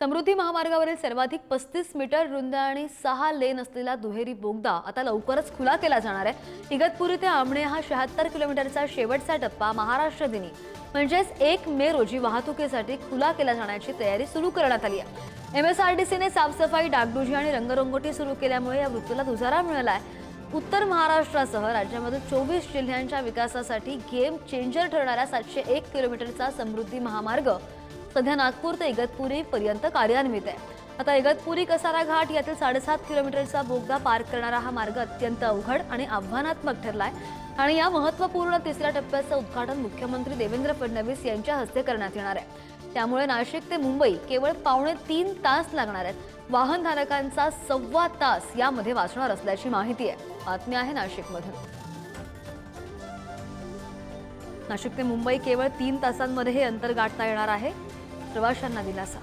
समृद्धी महामार्गावरील सर्वाधिक पस्तीस मीटर रुंद आणि सहा लेन असलेला दुहेरी बोगदा आता लवकरच खुला केला जाणार आहे. इगतपुरी ते आमणे हा शहात्तर किलोमीटरचा शेवटचा टप्पा महाराष्ट्र दिनी. म्हणजेच एक मे रोजी वाहतुकीसाठी खुला केला जाण्याची तयारी सुरू करण्यात आली आहे. एमएसआरडीसीने साफसफाई डागडुजी आणि रंगरंगोटी सुरू केल्यामुळे या वृत्तीला दुजारा मिळाला आहे. उत्तर महाराष्ट्रासह राज्यामध्ये चोवीस जिल्ह्यांच्या विकासासाठी गेम चेंजर ठरणारा सातशे एक किलोमीटरचा समृद्धी महामार्ग सध्या नागपूर ते इगतपुरी पर्यंत कार्यान्वित आहे. आता इगतपुरी कसारा घाट यातील साडेसात किलोमीटरचा बोगदा पार करणारा हा मार्ग अत्यंत अवघड आणि आव्हानात्मक ठरलाय. आणि या महत्त्वपूर्ण तिसऱ्या टप्प्याचं उद्घाटन मुख्यमंत्री देवेंद्र फडणवीस यांच्या हस्ते करण्यात येणार आहे. त्यामुळे नाशिक ते मुंबई केवळ पावणे तीन तास लागणार आहेत. वाहनधारकांचा सव्वा तास यामध्ये वाचणार असल्याची माहिती आहे. बातमी आहे नाशिकमधून. नाशिक ते मुंबई केवळ तीन तासांमध्ये हे अंतर गाठता येणार आहे. ಪ್ರವಾಶಾಂನ ದಿಲಾಸ.